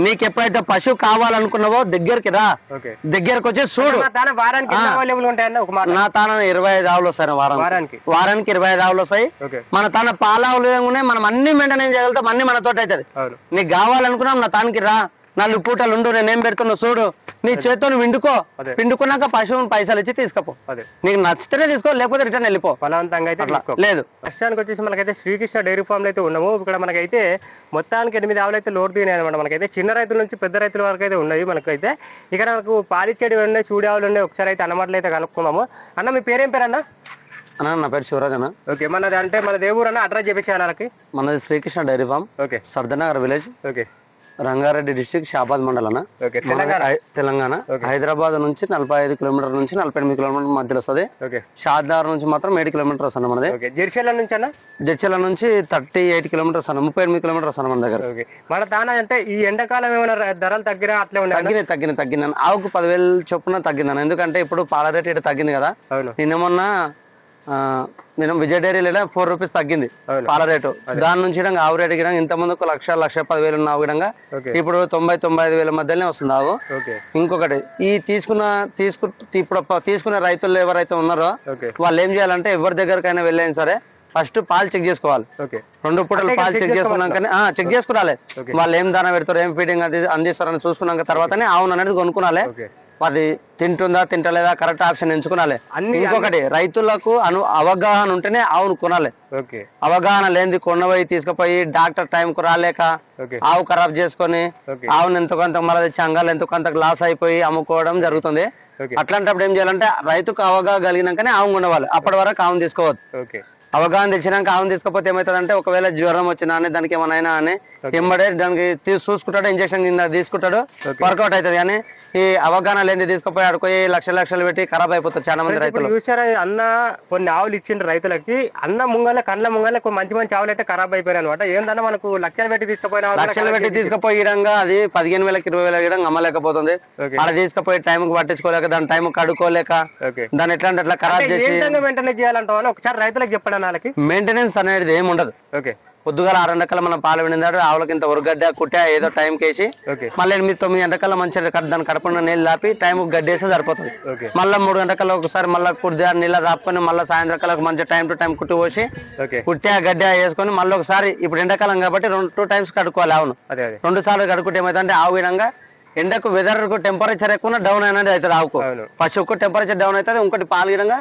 నీకు ఎప్పుడైతే పశువు కావాలనుకున్నావో దగ్గరికి రా. దగ్గరకు వచ్చి చూడు. నా తాన ఇరవై ఐదు ఆవులు వస్తాయి వారం వారానికి. వారానికి. ఇరవై ఐదు ఆవులు వస్తాయి. మన తన పాల ఆవులు ఉన్నాయి? మనం అన్ని మెయింటెనెన్స్ చేయగలుగుతాం? అన్ని మన తోట అవుతుంది నీకు కావాలనుకున్నాం నా తానికి రా. నాలుగు పూటలు ఉండు నేనేం పెడుతున్నా చూడు. నీ చేతితో నువ్వు విండుకో. అదే. పిండుకున్నాక పశువుని పైసలు ఇచ్చి తీసుకపో. అదే. నీకు నచ్చితేనే తీసుకో లేకపోతే రిటర్న్ వెళ్ళిపో. బలవంతంగా అయితే. లేదు. ప్రస్తుతానికి వచ్చేసి మనకైతే శ్రీకృష్ణ డైరీ ఫామ్ అయితే ఉన్నాము. ఇక్కడ మనకైతే మొత్తానికి ఎనిమిది ఆవులు అయితే లోడ్ దిగినాయి అనమాట మనకైతే. చిన్న రైతుల నుంచి పెద్ద రైతుల వరకు అయితే ఉన్నాయి మనకైతే. ఇక్కడ మనకు పాలిచ్చేటివి ఉన్నాయి చూడే ఆవులు ఉన్నాయి. ఒకసారి అయితే అన్నమాటలు అయితే కనుక్కున్నాము అన్న మీ పేరేం పేరు అన్న? అన్న నా పేరు శివరాజ్ అన్న. ఓకే మనది అంటే మన దేవుడు అన్న? అడ్రస్ చెప్పేసి వాళ్ళకి. మనది Srikrishna dairy farm. Okay. Sardanagar village. Okay. Rangareddy district Shabad mandal అన్న ఓకే మన హై- తెలంగాణ. హైదరాబాద్ నుంచి నలభై ఐదు కిలోమీటర్ నుంచి నలభై ఎనిమిది కిలోమీటర్ మధ్యలో వస్తుంది. షాద్నగర్ నుంచి మాత్రం ఏడు కిలోమీటర్ వస్తుంది మనది. జెర్సీల నుంచి అన్న? జడ్చల నుంచి థర్టీ ఎయిట్ కిలోమీటర్స్ అన్న ముప్పై ఎనిమిది కిలోమీటర్స్ అన్న మన దగ్గర. ఓకే. మన దానా అంటే ఈ ఎండాకాలం ఏమైనా ధరలు తగ్గినా అట్లే ఉన్నాయి తగ్గినాయి తగ్గినాయి తగ్గింది ఆవుకు పదివేలు చొప్పున తగ్గిందన్న ఎందుకంటే ఇప్పుడు పాల రేట్ ఇటు తగ్గింది కదా. నిన్న మొన్న నేను విజయ డైరీలో ఫోర్ రూపీస్ తగ్గింది. పాల రేటు. దాని నుంచి ఆవు రేటు గిడంగా ఇంత ముందుకు లక్ష లక్ష పదివేలు ఉన్న ఆవు ఓకే. ఇప్పుడు తొంభై తొంభై ఐదు వేల మధ్యలోనే వస్తుంది ఆవు. ఇంకొకటి ఈ తీసుకున్న తీసుకు ఇప్పుడు ప- తీసుకునే రైతులు ఎవరైతే ఉన్నారో వాళ్ళు ఏం చేయాలంటే ఎవరి దగ్గరకైనా వెళ్ళైనా సరే ఫస్ట్ పాలు చెక్ చేసుకోవాలి. రెండు పూటలు పాలు చెక్ చేసుకున్నాకనే చెక్ చేసుకురాలి. వాళ్ళు ఏం దాన పెడతారు ఏం ఫీడింగ్ అది అందిస్తారని చూసుకున్నాక తర్వాతనే ఆవును అనేది కొనుక్కునాలి అది తింటుందా తింటలేదా కరెక్ట్ ఆప్షన్ ఎంచుకునాలి. అన్ని ఇంకొకటి రైతులకు అను అవగాహన ఉంటేనే ఆవును కొనాలి. అవగాహన లేనిది కొన్నపోయి తీసుకుపోయి డాక్టర్ టైంకు రాలేక ఆవు ఖరాబ్ చేసుకొని ఆవును ఎంతో కొంత మళ్ళీ తెచ్చి అంగాలు ఎంతో కొంత లాస్ అయిపోయి అమ్ముకోవడం జరుగుతుంది. అట్లాంటప్పుడు ఏం చేయాలంటే రైతుకు అవగాహన కలిగినాకనే ఆవు ఉండవాలి అప్పటి వరకు ఆవును తీసుకోవద్దు. అవగాహన తెచ్చినాక ఆవును తీసుకపోతే ఏమవుతుందంటే ఒకవేళ జ్వరం వచ్చినా అని దానికి ఏమైనా అని ఎంబడే దానికి తీసి చూసుకుంటాడు ఇంజక్షన్ కింద తీసుకుంటాడు వర్కౌట్ అవుతుంది. కానీ ఈ అవగాహన లేని తీసుకుపోయి ఆడుకోయి లక్షల లక్షలు పెట్టి ఖరాబ్ అయిపోతారు చాలా మంది రైతులు. చూసారా అన్న కొన్ని ఆవులు ఇచ్చిండ్రు రైతులకి అన్న ముంగల కండ్ల ముంగల మంచి మంచి ఆవులు అయితే ఖరాబ్ అయిపోయాయి అనమాట ఏందన్నా మనకు లక్షలు పెట్టి తీసుకుపోయిన లక్షలు పెట్టి తీసుకుపోయి అది పదిహేను వేలకి ఇరవై వేల ఇడంగా అమ్మలేకపోతుంది. అలా తీసుకుపోయి టైంకి పట్టించుకోలేక దాని టైం కడుక్కోలేక ఓకే. దాన్ని ఎట్లా అంటే అట్లా ఖరాబ్ చేసి చేయాలంటావు అని ఒకసారి రైతులకు చెప్పండి వాళ్ళకి. మెయింటెనెన్స్ అనేది ఏమి ఉండదు ఓకే. పొద్దుగాల ఆరు గంటల మనం పాలు వినిందాడు ఆవులకి ఇంత ఉరగడ్డ కుట్టా ఏదో టైం కేసి మళ్ళీ ఎనిమిది తొమ్మిది గంటకల్లా మంచిగా కడ- దాని కడపకుండా నీళ్ళు దాపి టైం గడ్డేస్తే సరిపోతుంది. మళ్ళీ మూడు గంటకల్లా ఒకసారి మళ్ళీ కుర్ది నీళ్ళ దాపుకొని మళ్ళీ సాయంత్రం మంచిగా టైం టు టైం కుట్టి పోసి కుట్టే గడ్డ వేసుకొని మళ్ళీ ఒకసారి ఇప్పుడు ఎండాకాలం కాబట్టి రెండు టూ టైమ్స్ కడుక్కోవాలి అదే రెండు సార్లు కడుక్కుంటే ఏమైందంటే ఆవు విధంగా ఎండకు వెదర్ టెంపరేచర్ ఎక్కువ డౌన్ అనేది అవుతుంది ఆవుకు. అవును. పశువుకు టెంపరేచర్ డౌన్ అవుతుంది ఇంకోటి పాలు విధంగా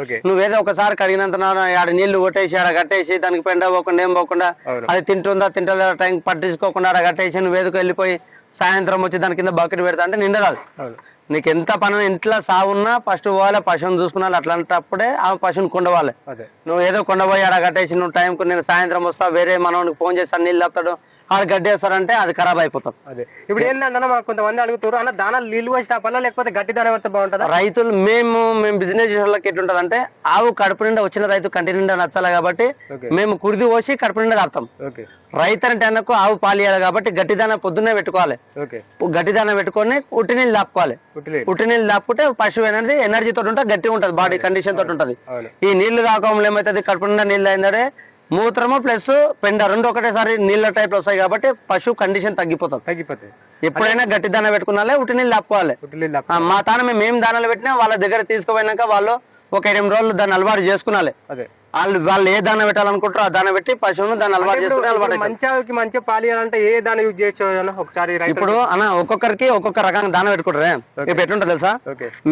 ఓకే. నువ్వేదో ఒకసారి కడిగినంత ఆడ నీళ్ళు కొట్టేసి ఆడ కట్టేసి దానికి పెండ పోకుండా ఏం పోకుండా అది తింటుందా తింటుందా టైం పట్టించుకోకుండా ఆడ కట్టేసి నువ్వు ఏదో వెళ్ళిపోయి సాయంత్రం వచ్చి దాని కింద బకెట్ పెడతా అంటే నిండరాదు. నీకు ఎంత పని ఇంట్లో సాగున్నా ఫస్ట్ పోవాలి పశువుని చూసుకున్నాలి అట్లాంటప్పుడే ఆ పశువుని కొండవాలి నువ్వు ఏదో కొండపోయి ఆడ కట్టేసి నువ్వు టైంకు నేను సాయంత్రం వస్తా వేరే మనోనికి ఫోన్ చేస్తాను నీళ్ళు తప్పుతాడు ఆడ గడ్డేస్తారంటే అది ఖరాబ్ అయిపోతుంది. అదే. ఇప్పుడు ఏంటంటే మాకు కొంతమంది అడుగుతారు అన్న దానాలు వచ్చి పనులు లేకపోతే గట్టి దానం అయితే బాగుంటుందా? రైతులు మేము మేము బిజినెస్ చేసేవాళ్ళకి ఎట్లుంటది అంటే ఆవు కడుపు నిండా వచ్చిన రైతు కంటి నిండా నచ్చాలి కాబట్టి మేము కుడిది పోసి కడుపు నిండా తాపుతాం రైతు అంటే అన్నకు ఆవు పాలు ఇవ్వాలి కాబట్టి గట్టిదాన పొద్దున్నే పెట్టుకోవాలి. ఓకే. గట్టిదాన పెట్టుకొని ఉట్టి నీళ్ళు దాపుకోవాలి. ఉట్టి నీళ్ళు. దాపుకుంటే పశువు అనేది ఎనర్జీ తోటి ఉంటుంది గట్టిగా ఉంటుంది బాడీ కండిషన్ తోటి ఉంటుంది. ఈ నీళ్ళు తాగడం ఏమవుతుంది కడుపు నిండా నీళ్ళు అయిందంటే మూత్రము ప్లస్ పెండ రెండు ఒకటేసారి నీళ్ళ టైప్ వస్తాయి కాబట్టి పశువు కండిషన్ తగ్గిపోతుంది తగ్గిపోతాయి. ఎప్పుడైనా గట్టి దాన పెట్టుకున్నాలే ఉట్టి నీళ్ళు దాపుకోవాలి పుట్టిలేదు ఆ, మా తాన మేము ఏం దానాలు పెట్టినా వాళ్ళ దగ్గర తీసుకుపోయినాక వాళ్ళు ఒక ఎనిమిది రోజులు దాన్ని అలవాటు చేసుకునాలి అదే. వాళ్ళు వాళ్ళు ఏ దాన పెట్టాలనుకుంటారో ఆ దాన పెట్టి పశువును దాన్ని అలవాటు చేసుకుని అలవాటు. మంచికి మంచి పాలు ఇవ్వాలంటే ఏ దాన్ని యూజ్ చేయొచ్చు ఒకసారి ఇప్పుడు అన్న ఒక్కొక్కరికి ఒక్కొక్క రకంగా దాన పెట్టుకుంటారే? ఇప్పుడు ఎట్లుంటుంది తెలుసా?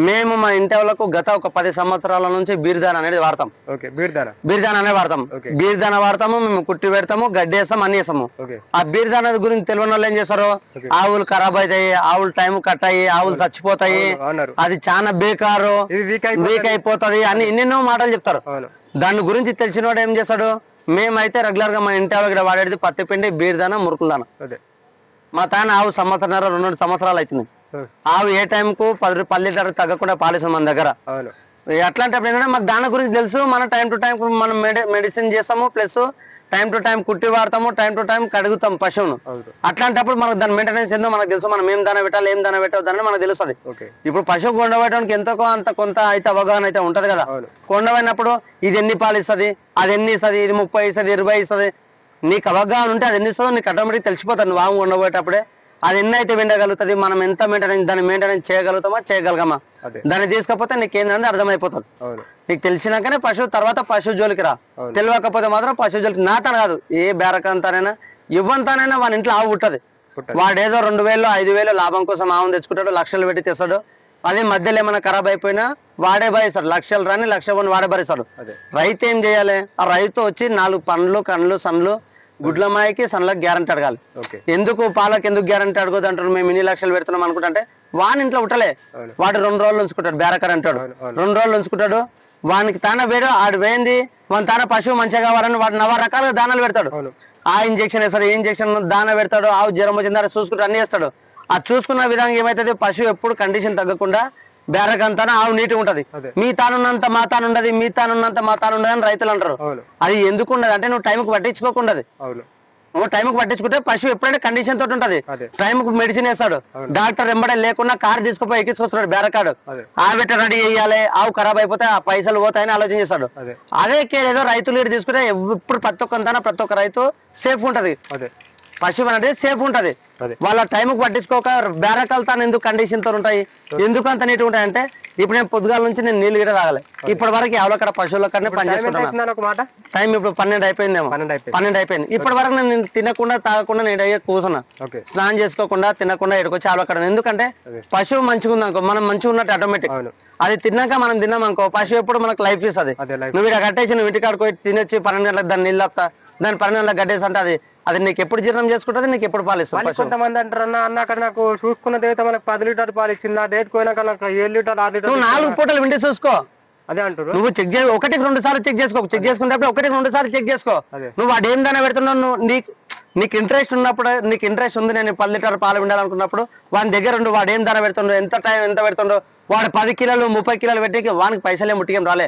మేము మా ఇంటి వాళ్ళకు గత ఒక పది సంవత్సరాల నుంచి బీర్దాన అనేది వాడతాం. బీర్దానా. బీర్దాన అనేది వాడతాం. బీర్దాన వాడతాము మేము కుట్టి పెడతాము గడ్డి వేస్తాం అన్ని వేస్తాము. ఆ బీర్దాన గురించి తెలియని వాళ్ళు ఏం చేస్తారు. ఆవులు ఖరాబ్ అవుతాయి ఆవులు టైం కట్ అయ్యి ఆవులు చచ్చిపోతాయి. అది చాలా బేకారు వీక్ అయిపో వీక్ అయిపోతది అని ఎన్నెన్నో మాటలు చెప్తారు. దాని గురించి తెలిసిన వాడు ఏం చేస్తాడు? మేమైతే రెగ్యులర్గా మా ఇంటి వాళ్ళకి వాడేది పత్తి పిండి బీర్దాన మురుకులదాన అదే. మా తాన ఆవు సంవత్సరాలు రెండు సంవత్సరాలు అవుతుంది. ఆవు ఏ టైంకు పది పది లీటర్ తగ్గకుండా పాలిస్తుంది మన దగ్గర. అవును. అట్లాంటప్పుడు ఏంటంటే మాకు దాని గురించి తెలుసు. మనం టైం టు టైం మనం మెడిసిన్ చేస్తాము. ప్లస్ టైం టు టైం కుట్టి వాడతాము టైం టు టైం కడుగుతాం పశువును. అట్లాంటప్పుడు మనకు దాని మెయింటెనెన్స్ ఏందో మనకు తెలుసు. మనం ఏం దాన పెట్టాలి ఏం దాన పెట్టవద్దు అని మనకు తెలుస్తుంది. ఇప్పుడు పశువు కొండబెట్టడానికి ఎంతో అంత కొంత అయితే అవగాహన అయితే ఉంటది కదా. అవును. కొండపోయినప్పుడు ఇది ఎన్ని పాలు ఇస్తుంది? అది ఎన్ని ఇస్తుంది? ఇది ముప్పై ఇస్తుంది ఇరవై ఇస్తుంది? నీకు అవగాహన ఉంటే అది ఎన్ని ఇస్తుందో నీకు ఆటోమేటిక్ తెలిసిపోతుంది. నువ్వు ఆవు ఉండబోయేటప్పుడే అది ఎన్ని అయితే మనం ఎంత మెయింటెనెన్స్ దాన్ని మెయింటెనెన్స్ చేయగలుగుతామా? చేయగలగమా? దాన్ని తీసుకపోతే నీకు ఏంటంటే అర్థమైపోతుంది. నీకు తెలిసినాకనే పశువు తర్వాత పశువు జోలికి రా. తెలియకపోతే మాత్రం పశువు జోలికి నా తన కాదు ఏ బేరకంతానైనా ఇవ్వంతానైనా వాని ఇంట్లో ఆవు పుట్టదు. పుట్టదు. వాడేదో రెండు వేలు ఐదు వేలు లాభం కోసం ఆవును తెచ్చుకుంటాడు లక్షలు పెట్టి తెస్తాడు. అదే మధ్యలో ఏమైనా ఖరాబ్ అయిపోయినా వాడే భరిస్తాడు. లక్షలు రాని లక్ష కొన్ని వాడే భరిస్తాడు. రైతు ఏం చేయాలి? ఆ రైతు వచ్చి నాలుగు పండ్లు కండ్లు సన్లు గుడ్ల మాయకి సన్లకు గ్యారంటీ అడగాలి. ఎందుకు పాలకు ఎందుకు గ్యారంటీ అడగదు అంటారు? మేము ఇన్ని లక్షలు పెడుతున్నాం అనుకుంటే వాని ఇంట్లో ఉట్టలే అవును. వాడు రెండు రోజులు ఉంచుకుంటాడు బేరకర్ అంటాడు. రెండు రోజులు ఉంచుకుంటాడు వానికి తాన వేడు ఆడు వేయింది మన తాన పశువు మంచిగా కావాలని వాడు నవ రకాలుగా దానాలు పెడతాడు. ఆ ఇంజెక్షన్ వేస్తాడు ఈ ఇంజెక్షన్ దాన పెడతాడు ఆవు జ్వరం వచ్చిందా చూసుకుంటూ అన్ని చేస్తాడు ఆ చూసుకున్న విధంగా ఏమైతుంది? పశువు ఎప్పుడు కండిషన్ తగ్గకుండా బేరకంతాన ఆవు నీట్గా ఉంటది. మీ తానున్నంత మా తానుండదు మీ తానున్నంత మా తానుండదు అని రైతులు అంటారు. అది ఎందుకు ఉండదు అంటే నువ్వు టైంకి పట్టించుకోకుండదు. నువ్వు టైంకి పట్టించుకుంటే పశువు ఎప్పుడైనా కండిషన్ తోటి ఉంటది. టైంకి మెడిసిన్ వేస్తాడు. డాక్టర్ ఎంబడే లేకుండా కార్ తీసుకుపోయి ఎక్కించుకొస్తాడు బేరకాడు. అదే. ఆ వెట రెడీ చేయాలి ఆవు ఖరాబ్ అయిపోతే ఆ పైసలు పోతాయని ఆలోచన చేస్తాడు. అదే. ఏదో రైతులు తీసుకుంటే ఇప్పుడు ప్రతి ఒక్క ప్రతి ఒక్క రైతు సేఫ్ ఉంటది. పశువు అనేది సేఫ్ ఉంటది. వాళ్ళ టైంకి పట్టించుకోక బేరకాలు తాను ఎందుకు కండిషన్తో ఉంటాయి? ఎందుకు అంత నీట్ ఉంటాయి అంటే ఇప్పుడు నేను పొద్దుగాల నుంచి నేను నీళ్ళు గిడ తాగలే. ఇప్పటి వరకు ఎవరో అక్కడ పశువుల కన్నా టైం టైం ఇప్పుడు పన్నెండు అయిపోయిందేమో. పన్నెండు అయిపోయింది. పన్నెండు అయిపోయింది. ఇప్పటి వరకు నేను తినకుండా తాగకుండా నేను అయ్యే కూర్చున్నా. స్నానం చేసుకోకుండా తినకుండా ఎడుకొచ్చి అక్కడ ఎందుకంటే. పశువు మంచిగా ఉంది అనుకో మనం మంచిగా ఉన్నట్టు ఆటోమేటిక్ అది తిన్నాక మనం తిన్నాం అనుకో పశువు ఎప్పుడు మనకు లైఫ్ ఇస్తుంది. నువ్వు ఇక్కడ కట్టేసి నువ్వు ఇంటికాడికి తినొచ్చి పన్నెండు గంటలకు దాన్ని నీళ్ళు దాన్ని పన్నెండు గంటలకు గడ్డేసి అంటే అది అది నీకు ఎప్పుడు జీర్ణం చేసుకుంటుంది నీకు ఎప్పుడు పాలిస్తుంది కొంతమంది అంటారు అన్న అన్న అక్కడ నాకు చూసుకున్నది అయితే మనకు పది లీటర్ పాలు ఇచ్చింది ఆ డేట్ పోయినాక నాకు ఏడు లీటర్ ఆరు లీటర్ నువ్వు నాలుగు పూటలు విండి చూసుకో. అదే అంటారు నువ్వు చెక్ చే ఒకటికి రెండు సార్లు చెక్ చేసుకో. చెక్ చేసుకునేటప్పుడు ఒకటికి రెండు సార్లు చెక్ చేసుకో. నువ్వు వాడు ఏం దాన పెడుతున్నావు? నువ్వు నీకు నీకు ఇంట్రెస్ట్ ఉన్నప్పుడు నీకు ఇంట్రెస్ట్ ఉంది నేను పది లీటర్ పాలు విండాలనుకున్నప్పుడు వాని దగ్గర ఉండు వాడు ఏం దాన పెడుతుండో ఎంత టైం ఎంత పెడుతుండో వాడు పది కిలోలు ముప్పై కిలోలు పెట్టి వానికి పైసలే ముట్టికేం రాలే.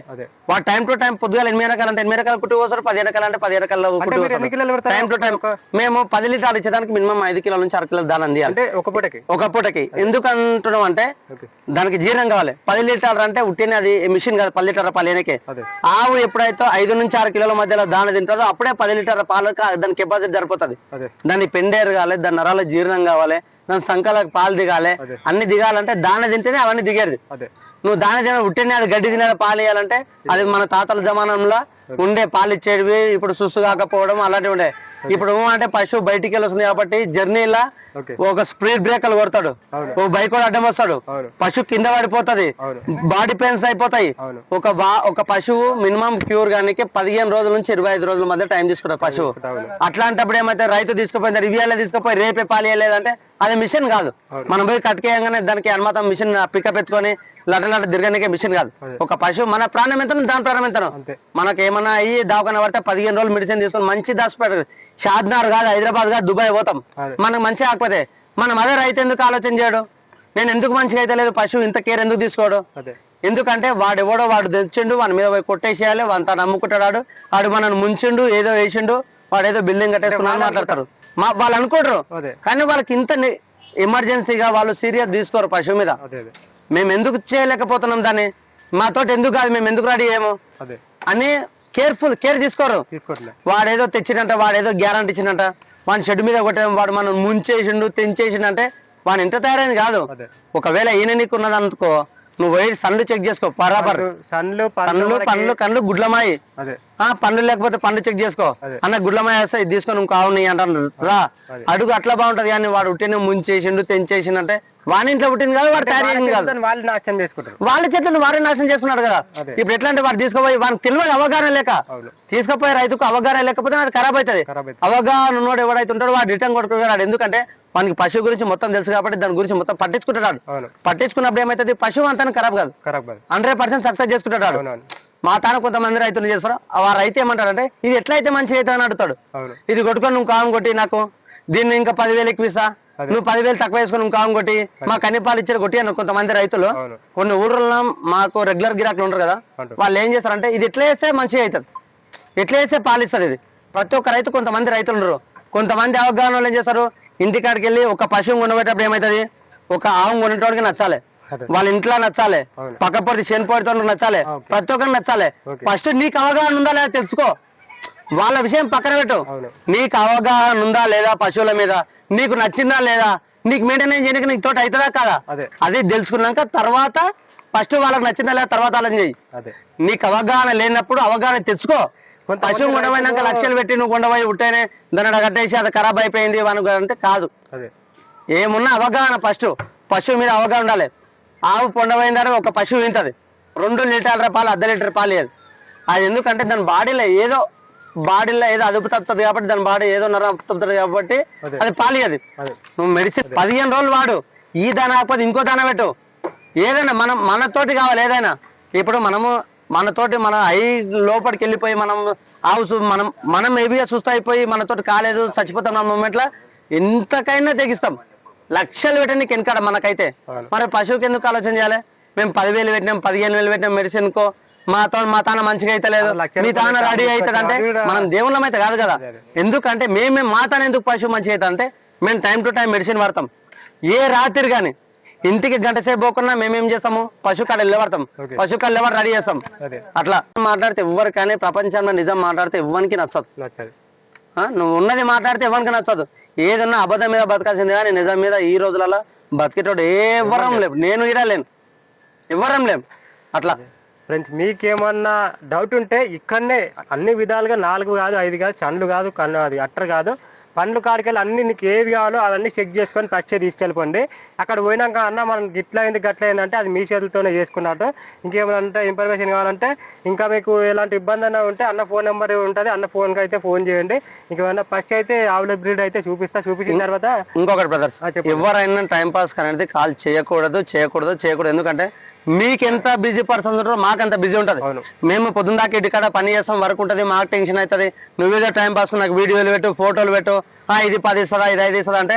వాడు టైం టు టైం పొద్దుగాల ఎనిమిది రకాలు అంటే ఎనిమిది రకాలు కుట్టి పోతారు పది రకాలు అంటే పది రకాలు కుట్టి టైం టు టైం మేము పది లీటర్లు ఇచ్చేదానికి మినిమం ఐదు కిలోల నుంచి అర కిలోలు దానం తీయాలి ఒక పూటకి? ఒక పూటకి. ఎందుకు అంటున్నాం అంటే దానికి జీర్ణం కావాలి. పది లీటర్లు అంటే ఉట్టిన అది మిషన్ కాదు పది లీటర్ల పాలు ఏనకే. ఆవు ఎప్పుడైతే ఐదు నుంచి ఆరు కిలోల మధ్యలో దాన తింటుందో అప్పుడే పది లీటర్ల పాలు దాని కెపాసిటీ సరిపోతుంది. దాని పెండేరు కావాలి దాని నరాల జీర్ణం కావాలి దాని సంకలకు పాలు దిగాలి. అన్ని దిగాలంటే దాన తింటేనే అవన్నీ దిగేది. అదే. నువ్వు దాన తిన ఉట్టినే అది గడ్డి తినే పాలు ఇవ్వాలంటే అది మన తాతల జమానంలో ఉండే పాలు ఇచ్చేటివి ఇప్పుడు సుస్సు కాకపోవడం అలాంటివి ఉండే. ఇప్పుడు అంటే పశువు బయటికి వెళ్ళి వస్తుంది కాబట్టి జర్నీలా ఒక స్పీడ్ బ్రేకర్లు కొడతాడు. ఓ బైక్ కూడా అడ్డం వస్తాడు. పశువు కింద పడిపోతది. బాడీ పెయిన్స్ అయిపోతాయి. ఒక ఒక పశువు మినిమం క్యూర్ గానికి పదిహేను రోజుల నుంచి ఇరవై ఐదు రోజుల మధ్య టైం తీసుకుంటుంది పశువు. అట్లాంటప్పుడు ఏమైతే రైతు తీసుకుపోయింది ఇవాళ తీసుకుపోయి రేపే పాలు ఇవ్వలేదంటే అది మిషన్ కాదు. మనం పోయి కట్కేయంగానే దానికి అనుమతం మిషన్ పికప్ ఎత్తుకొని లట లట తిరగనికే మిషన్ కాదు. ఒక పశువు మన ప్రాణం ఎంత దాని ప్రాణం ఎంత మనకి ఏమన్నా అయ్యి దావకన పడితే పదిహేను రోజులు మెడిసిన్ తీసుకొని మంచి హాస్పిటల్ షాద్నార్ కాదు హైదరాబాద్ కాదు దుబాయ్ పోతాం. మనకు మంచి కాకపోతే మనం అదే రైతు ఎందుకు ఆలోచన చేయడు? నేను ఎందుకు మంచిగా అయితే లేదు? పశువు ఇంత కేర్ ఎందుకు తీసుకోడు? ఎందుకంటే వాడు ఎవడో వాడు తెచ్చిండు వాడి మీద పోయి కొట్టేసేయాలి వాడు తను నమ్ముకుంటాడు వాడు. మనల్ని ముంచిండు ఏదో వేసిండు వాడు ఏదో బిల్డింగ్ కట్టేసుకున్నాను మాట్లాడతారు. మా వాళ్ళు అనుకుంటారు కానీ వాళ్ళకి ఇంత ఎమర్జెన్సీగా వాళ్ళు సీరియస్ తీసుకోరు పశువు మీద. మేము ఎందుకు చేయలేకపోతున్నాం దాన్ని? మాతోటి ఎందుకు కాదు? మేము ఎందుకు రెడీ అదే. అని కేర్ఫుల్ కేర్ తీసుకోరు. వాడేదో తెచ్చినంట వాడేదో గ్యారంటీ ఇచ్చినంట వాడి షెడ్ మీద కొట్టే వాడు మనం ముంచేసిండు తెంచేసిండు అంటే వాడు ఇంత తయారైంది కాదు. ఒకవేళ ఈయన నీకు ఉన్నది అనుకో నువ్వు పోయి సన్లు చెక్ చేసుకో బరాబర్ సన్లు పండ్లు పండ్లు కళ్ళు గుడ్లమాయి. ఆ పండ్లు లేకపోతే పండ్లు చెక్ చేసుకో. అన్న గుడ్లమాయ వస్తే ఇది తీసుకొని ఇంకో నెయ్యి అంటాను రా. అడుగు అట్లా బాగుంటది కానీ వాడు ఉట్టిని ముంచేసిండు తెంచేసిండు అంటే వాని ఇంట్లో పుట్టింది కాదు వాడు తయారు చేసింది కాదు. వాళ్ళ నాశనం చేసుకుంటారు. వాళ్ళ చెట్లను వారే నాశనం చేసుకున్నాడు కదా. ఇప్పుడు ఎట్లా అంటే వాడు తీసుకుపోయి వానికి తెలియదు అవగాహన లేక తీసుకుపోయి రైతుకు అవగాహన లేకపోతే అది ఖరాబ్ అవుతుంది. అవుతుంది. అవగాహన ఉన్నోడు ఎవడైతే ఉంటాడో వాడు రిటర్న్ కొట్టుకుంటాడు ఎందుకంటే వానికి పశువు గురించి మొత్తం తెలుసు కాబట్టి దాని గురించి మొత్తం పట్టించుకుంటాడు పట్టించుకున్నప్పుడు ఏమైతుంది? పశువు అంతా ఖరాబ్ కాదు. హండ్రెడ్ పర్సెంట్ సక్సెస్ చేసుకుంటాడు మా తాను కొంతమంది రైతులు చేస్తారు? ఆ రైతు ఏమంటాడంటే ఇది ఎట్లయితే మంచిగా అయితే అని అడుగుతాడు ఇది కొట్టుకొని నువ్వు కావం కొట్టి నాకు దీన్ని ఇంకా పదివేలు ఎక్కువిస్తా అదే. నువ్వు పదివేలు తక్కువ వేసుకొని కావం కొట్టి మా కన్నిపాలు ఇచ్చారు కొట్టి అని కొంతమంది రైతులు. కొన్ని ఊర్లలో మాకు రెగ్యులర్ గిరాకులు ఉంటారు కదా. వాళ్ళు ఏం చేస్తారంటే ఇది ఎట్లా వేస్తే మంచిగా అవుతుంది. ఎట్లా వేస్తే పాలిస్తుంది ఇది? ప్రతి ఒక్క రైతు కొంతమంది రైతులు ఉండరు. కొంతమంది అవగాహన వాళ్ళు ఏం చేస్తారు? ఇంటికాడికి వెళ్ళి ఒక పశువు కొనబెట్టేటప్పుడు ఏమవుతుంది ఒక ఆవు కొనేటోడికి నచ్చాలి. వాళ్ళ ఇంట్లో నచ్చాలి. పక్క పొడితో నచ్చాలి. ఓకే. ప్రతి ఒక్కరికి నచ్చాలి. ఫస్ట్ నీకు అవగాహన ఉందా లేదా తెలుసుకో. వాళ్ళ విషయం పక్కన పెట్టు. నీకు అవగాహన ఉందా లేదా పశువుల మీద? నీకు నచ్చిందా లేదా? నీకు మెయింటెనెన్స్ చేయడానికి నీకు తోట అవుతుందా కాదా? అదే. తెలుసుకున్నాక తర్వాత ఫస్ట్ వాళ్ళకి నచ్చిందా లేదా తర్వాత ఆలోచన చెయ్యి. అదే. నీకు అవగాహన లేనప్పుడు అవగాహన తెచ్చుకో. పశువు రైతులు- లక్షలు పెట్టి నువ్వు ఉండవై ఉంటేనే దాన్ని కట్టేసి అది ఖరాబ్ అయిపోయింది మనకు అంటే కాదు. అదే. ఏమున్నా అవగాహన ఫస్ట్. పశువు మీద అవగాహన ఉండాలి. ఆవు పొండపోయిందని ఒక పశువు తింటది రెండు లీటర్ల పాలు అర్ధ లీటర్ పాలు అది ఎందుకంటే దాని బాడీలో ఏదో బాడీలో ఏదో అదుపు తప్పుతుంది కాబట్టి దాని బాడీ ఏదో నర తప్పుతుంది కాబట్టి అదే. పాలు అదే. నువ్వు మెడిసిన్ పదిహేను రోజులు వాడు. ఈ దాన కాకపోతే ఇంకో దాన పెట్టు. ఏదైనా మనం మనతోటి కావాలి ఏదైనా. ఇప్పుడు మనము మనతోటి మన ఐ లోపలికి వెళ్ళిపోయి మనం ఆవు చూ- మనం మనం మేబీగా చూస్తా అయిపోయి మనతోటి కాలేదు చచ్చిపోతాం ఆ మూమెంట్లో ఎంతకైనా తెగిస్తాం. లక్షలు పెట్టడానికి వెనకాడ మనకైతే. మరి పశువుకి ఎందుకు ఆలోచన చేయాలి? మేము పదివేలు పెట్టినాం పదిహేను వేలు పెట్టినాం మెడిసిన్ కో మాతో మా తాన మంచిగా అయితే లేదు. మీ తాన రెడీ అవుతుంది అంటే మనం దేవుళ్ళం అయితే కాదు కదా. ఎందుకంటే మేమే మా తాన ఎందుకు పశువు మంచిగా అవుతుంది అంటే మేము టైం టు టైం మెడిసిన్ వాడతాం. ఏ రాత్రి కానీ ఇంటికి గంట సేపు పోకుండా మేమేం చేస్తాము? పశువు కాడ వెళ్ళబడతాం ఓకే. పశువు కాడ వెళ్ళబడి రెడీ చేస్తాం. అట్లా మాట్లాడితే ఎవ్వరికైనా ప్రపంచంలో నిజం మాట్లాడితే ఎవ్వరికి నచ్చదు. నువ్వు ఉన్నది మాట్లాడితే ఎవరికి నచ్చదు. ఏదన్నా అబద్ధం మీద బతకాల్సింది కానీ నిజం మీద ఈ రోజులలో బతికేటోడు ఎవరం లేవు నేను ఈడ లేను. ఎవరం లేం అట్లా ఫ్రెండ్స్ మీకేమన్నా డౌట్ ఉంటే ఇక్కడనే అన్ని విధాలుగా నాలుగు కాదు ఐదు కాదు చండ్లు కాదు కన్ను అది అట్టర్ కాదు. పండ్లు కాడికెళ్ళి అన్ని నీకు ఏది కావాలో అవన్నీ చెక్ చేసుకొని ఫస్ట్ తీసుకెళ్ళిపోండి. అక్కడ పోయినాక అన్న మనం గిట్ల అయింది గట్ల అయిందంటే అది మీ చేతులతోనే చేసుకున్నట్టు. ఇంకేమైనా ఇన్ఫర్మేషన్ కావాలంటే ఇంకా మీకు ఎలాంటి ఇబ్బంది అయినా ఉంటే అన్న ఫోన్ నెంబర్ ఉంటుంది అన్న ఫోన్కి అయితే ఫోన్ చేయండి. ఇంకేమైనా ఫస్ట్ అయితే ఆవుల బ్రీడ్ అయితే చూపిస్తా చూపించిన తర్వాత ఇంకొకటి బ్రదర్స్. ఎవరైనా టైం పాస్ అనేది కాల్ చేయకూడదు చేయకూడదు చేయకూడదు. ఎందుకంటే మీకు ఎంత బిజీ పర్సన్ ఉంటారో మాకు అంత బిజీ ఉంటుంది. మేము పొద్దున్న దాకా ఇంటికాడ పని చేస్తాం వర్క్ ఉంటుంది మాకు టెన్షన్ అవుతుంది. నువ్వేదో టైం పాస్ నాకు వీడియోలు పెట్టు ఫోటోలు పెట్టు. ఆ, ఇది పది ఇస్తుందా ఇది ఐదు ఇస్తుందా అంటే